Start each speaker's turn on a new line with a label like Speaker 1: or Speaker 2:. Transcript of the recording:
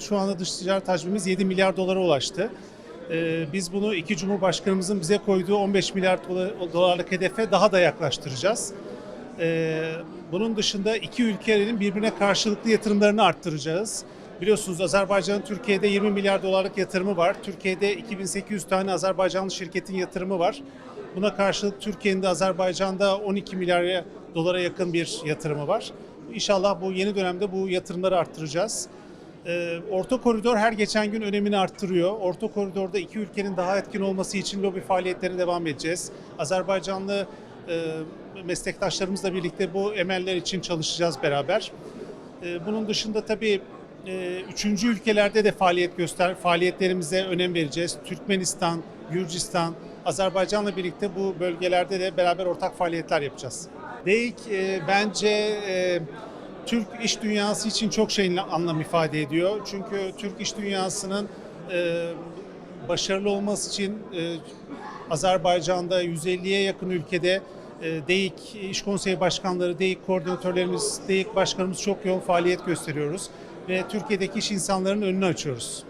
Speaker 1: Şu anda dış ticaret hacmimiz 7 milyar dolara ulaştı. Ee, Biz bunu iki Cumhurbaşkanımızın bize koyduğu 15 milyar dolar- dolarlık hedefe daha da yaklaştıracağız. Ee, Bunun dışında iki ülkenin birbirine karşılıklı yatırımlarını arttıracağız. Biliyorsunuz Azerbaycan'ın Türkiye'de 20 milyar dolarlık yatırımı var. Türkiye'de 2800 tane Azerbaycanlı şirketin yatırımı var. Buna karşılık Türkiye'nin de Azerbaycan'da 12 milyar dolara yakın bir yatırımı var. İnşallah bu yeni dönemde bu yatırımları arttıracağız. Ee, Orta koridor her geçen gün önemini arttırıyor. Orta koridorda iki ülkenin daha etkin olması için lobi faaliyetlerine devam edeceğiz. Azerbaycanlı e, meslektaşlarımızla birlikte bu emeller için çalışacağız beraber. Ee, Bunun dışında tabii e, üçüncü ülkelerde de faaliyet göster, faaliyetlerimize önem vereceğiz. Türkmenistan, Gürcistan, Azerbaycan'la birlikte bu bölgelerde de beraber ortak faaliyetler yapacağız. DEİK e, bence e, Türk iş dünyası için çok şeyin anlam ifade ediyor. Çünkü Türk iş dünyasının e, başarılı olması için e, Azerbaycan'da 150'ye yakın ülkede e, DEİK İş Konseyi Başkanları, DEİK koordinatörlerimiz, DEİK Başkanımız çok yoğun faaliyet gösteriyoruz ve Türkiye'deki iş insanlarının önünü açıyoruz.